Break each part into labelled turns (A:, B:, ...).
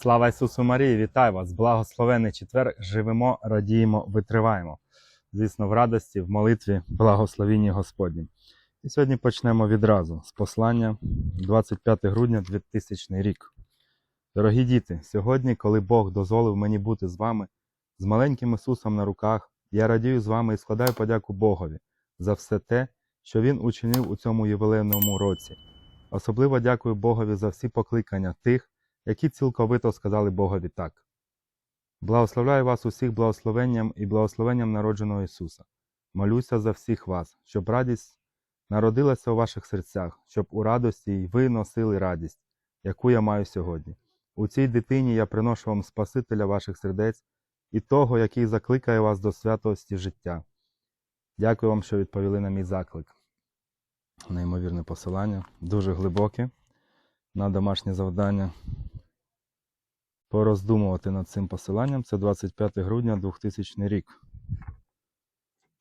A: Слава Ісусу Марії, вітаю вас! Благословений четвер. Живемо, радіємо, витриваємо. Звісно, в радості, в молитві, благословінні Господні. І сьогодні почнемо відразу з послання 25 грудня 2000 рік. Дорогі діти, сьогодні, коли Бог дозволив мені бути з вами, з маленьким Ісусом на руках, я радію з вами і складаю подяку Богові за все те, що Він учинив у цьому ювілейному році. Особливо дякую Богові за всі покликання тих, які цілковито сказали Богові так. Благословляю вас усіх благословенням і благословенням народженого Ісуса. Молюся за всіх вас, щоб радість народилася у ваших серцях, щоб у радості й ви носили радість, яку я маю сьогодні. У цій дитині я приношу вам Спасителя ваших сердець і того, який закликає вас до святості життя. Дякую вам, що відповіли на мій заклик. Неймовірне посилання, дуже глибоке на домашнє завдання. Пороздумувати над цим посиланням. Це 25 грудня 2000 рік.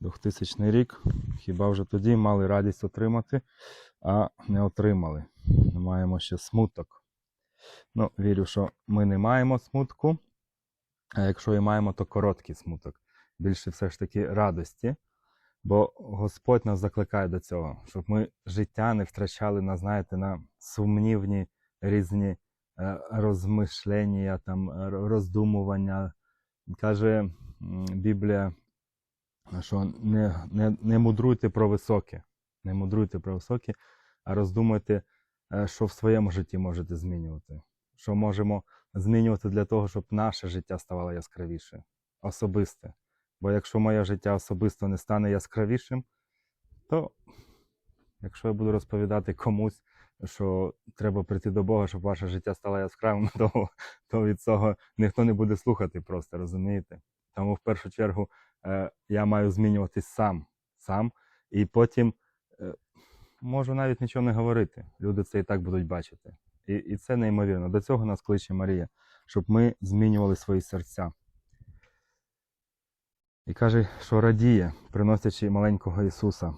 A: 2000 рік. Хіба вже тоді мали радість отримати, а не отримали. Маємо ще смуток. Ну, вірю, що ми не маємо смутку. А якщо і маємо, то короткий смуток. Більше все ж таки радості. Бо Господь нас закликає до цього, щоб ми життя не втрачали на, знаєте, на сумнівні різні розмишлення, там, роздумування. Каже Біблія, що не, не, не мудруйте про високе, не мудруйте про високе, а роздумуйте, е, що в своєму житті можете змінювати. Що можемо змінювати для того, щоб наше життя ставало яскравіше, особисте. Бо якщо моє життя особисто не стане яскравішим, то якщо я буду розповідати комусь, що треба прийти до Бога, щоб ваше життя стало яскравим, то, то від цього ніхто не буде слухати просто, розумієте? Тому в першу чергу е, я маю змінюватись сам, сам, і потім е, можу навіть нічого не говорити. Люди це і так будуть бачити. І, і це неймовірно. До цього нас кличе Марія, щоб ми змінювали свої серця. І каже, що радіє, приносячи маленького Ісуса.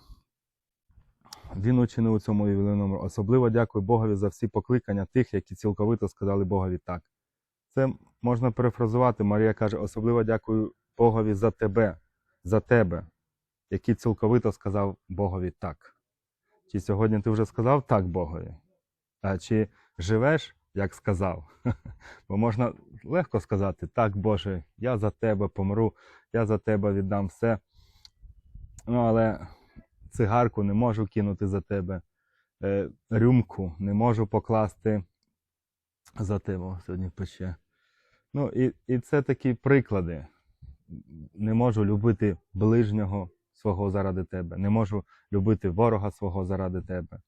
A: Він учинив у цьому ювілейному. Особливо дякую Богові за всі покликання тих, які цілковито сказали Богові так. Це можна перефразувати. Марія каже: особливо дякую Богові за тебе, за тебе, який цілковито сказав Богові так. Чи сьогодні ти вже сказав так Богові? А чи живеш, як сказав? Бо можна легко сказати, так, Боже, я за тебе помру, я за тебе віддам все. Ну, але цигарку не можу кинути за тебе, е, рюмку не можу покласти за тебе. Сьогодні пече. Ну, і, і це такі приклади. Не можу любити ближнього свого заради тебе, не можу любити ворога свого заради тебе.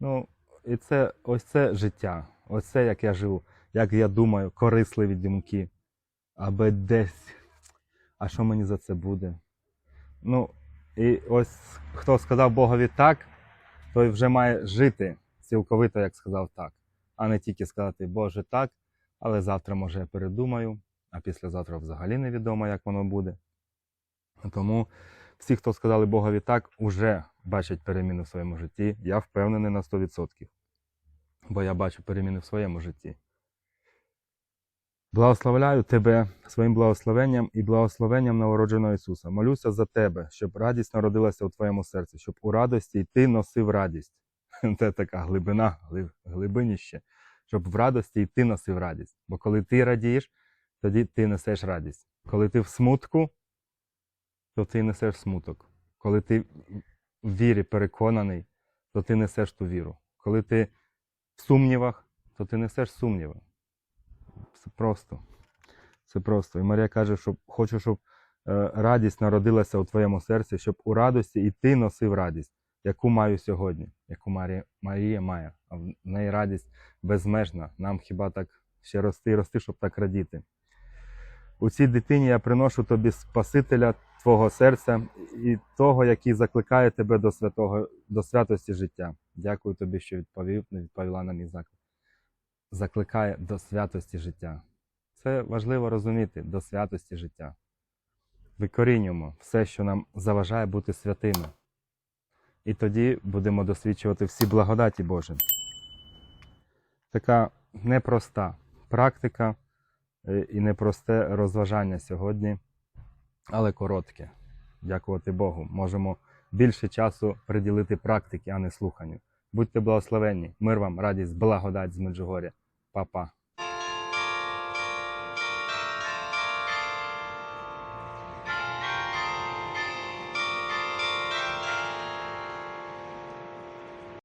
A: Ну, і це ось це життя, ось це як я живу, як я думаю, корисливі думки. Аби десь. А що мені за це буде? Ну, і ось хто сказав Богові так, той вже має жити цілковито, як сказав так, а не тільки сказати Боже так, але завтра, може, я передумаю, а післязавтра взагалі невідомо, як воно буде. Тому всі, хто сказали Богові так, уже бачать переміни в своєму житті. Я впевнений на 100%. Бо я бачу переміни в своєму житті. Благословляю тебе своїм благословенням і благословенням новородженого Ісуса. Молюся за тебе, щоб радість народилася у твоєму серці, щоб у радості й ти носив радість. Це така глибина, глиб- глибиніще, щоб в радості й ти носив радість. Бо коли ти радієш, тоді ти несеш радість. Коли ти в смутку, то ти несеш смуток. Коли ти в вірі переконаний, то ти несеш ту віру. Коли ти в сумнівах, то ти несеш сумніви. Це просто. Це просто. І Марія каже, що хочу, щоб е, радість народилася у твоєму серці, щоб у радості і ти носив радість, яку маю сьогодні, яку Марія, Марія має. А в неї радість безмежна. Нам хіба так ще рости і рости, щоб так радіти. У цій дитині я приношу тобі Спасителя твого серця і того, який закликає тебе до святого, до святості життя. Дякую тобі, що відповів, відповіла на мій заклик закликає до святості життя. Це важливо розуміти до святості життя. Викорінюємо все, що нам заважає бути святими. І тоді будемо досвідчувати всі благодаті Божі. Така непроста, практика е, і непросте розважання сьогодні, але коротке. Дякувати Богу. Можемо більше часу приділити практиці, а не слуханню. Будьте благословенні. Мир вам, радість, благодать з Меджугоря. papa.